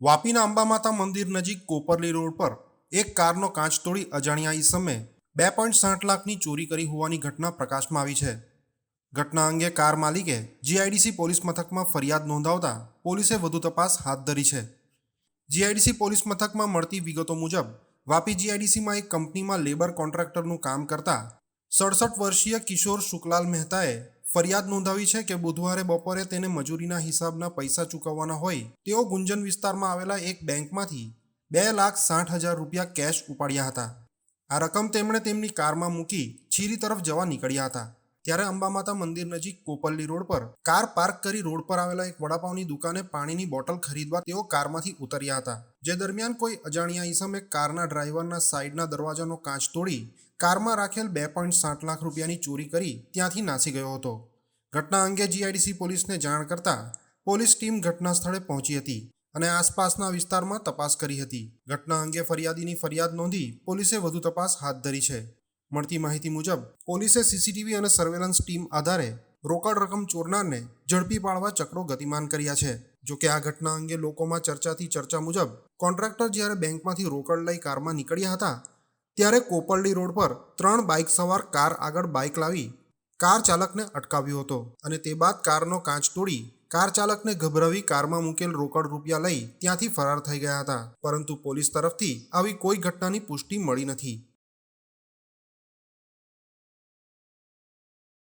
વાપીના અંબામાતા મંદિર નજીક કોપરલી રોડ પર એક કારનો કાચ તોડી અજાણ્યા ઈસમે બે પોઈન્ટ સાઠ લાખની ચોરી કરી હોવાની ઘટના પ્રકાશમાં આવી છે. ઘટના અંગે કાર માલિકે જીઆઈડીસી પોલીસ મથકમાં ફરિયાદ નોંધાવતા પોલીસે વધુ તપાસ હાથ ધરી છે. જીઆઈડીસી પોલીસ મથકમાં મળતી વિગતો મુજબ, વાપી જીઆઈડીસીમાં એક કંપનીમાં લેબર કોન્ટ્રાક્ટરનું કામ કરતા સડસઠ વર્ષીય કિશોર શુકલાલ મહેતાએ ફરિયાદ નોંધાવી છે કે બુધવારે બપોરે તેને મજૂરીના હિસાબના પૈસા ચૂકવવાના હોય, તેઓ ગુંજન વિસ્તારમાં આવેલા એક બેંકમાંથી બે લાખ સાઠ હજાર રૂપિયા કેશ ઉપાડ્યા હતા. આ રકમ તેમણે તેમની કારમાં મૂકી છીરી તરફ જવા નીકળ્યા હતા. ત્યારે અંબામાતા મંદિર નજીક કોપલ્લી રોડ પર કાર પાર્ક કરી રોડ પર આવેલા એક વડાપાવની દુકાને પાણીની બોટલ ખરીદવા તેઓ કારમાંથી ઉતર્યા હતા. જે દરમિયાન કોઈ અજાણ્યા ઈસમે કારના ડ્રાઈવરના સાઈડના દરવાજાનો કાચ તોડી કારમાં રાખેલ બે પોઈન્ટ સાત લાખ રૂપિયાની ચોરી કરી ત્યાંથી નાસી ગયો હતો. ઘટના અંગે જીઆઈડીસી પોલીસને જાણ કરતા પોલીસ ટીમ ઘટના સ્થળે પહોંચી હતી અને આસપાસના વિસ્તારમાં તપાસ કરી હતી. ઘટના અંગે ફરિયાદીની ફરિયાદ નોંધી પોલીસે વધુ તપાસ હાથ ધરી છે. મળતી માહિતી મુજબ, પોલીસે સીસીટીવી અને સર્વેલન્સ ટીમ આધારે રોકડ રકમ ચોરનારને ઝડપી પાડવા ચક્રો ગતિમાન કર્યા છે. જો કે આ ઘટના અંગે લોકોમાં ચર્ચાથી ચર્ચા મુજબ, કોન્ટ્રાક્ટર જ્યારે બેંકમાંથી રોકડ લઈ કારમાં નીકળ્યા હતા ત્યારે કોપરડી રોડ પર ત્રણ બાઇક સવાર કાર આગળ બાઇક લાવી કાર ચાલકને અટકાવ્યો હતો અને તે બાદ કારનો કાચ તોડી કાર ચાલકને ગભરાવી કારમાં મૂકેલ રોકડ રૂપિયા લઈ ત્યાંથી ફરાર થઈ ગયા હતા. પરંતુ પોલીસ તરફથી આવી કોઈ ઘટનાની પુષ્ટિ મળી નથી.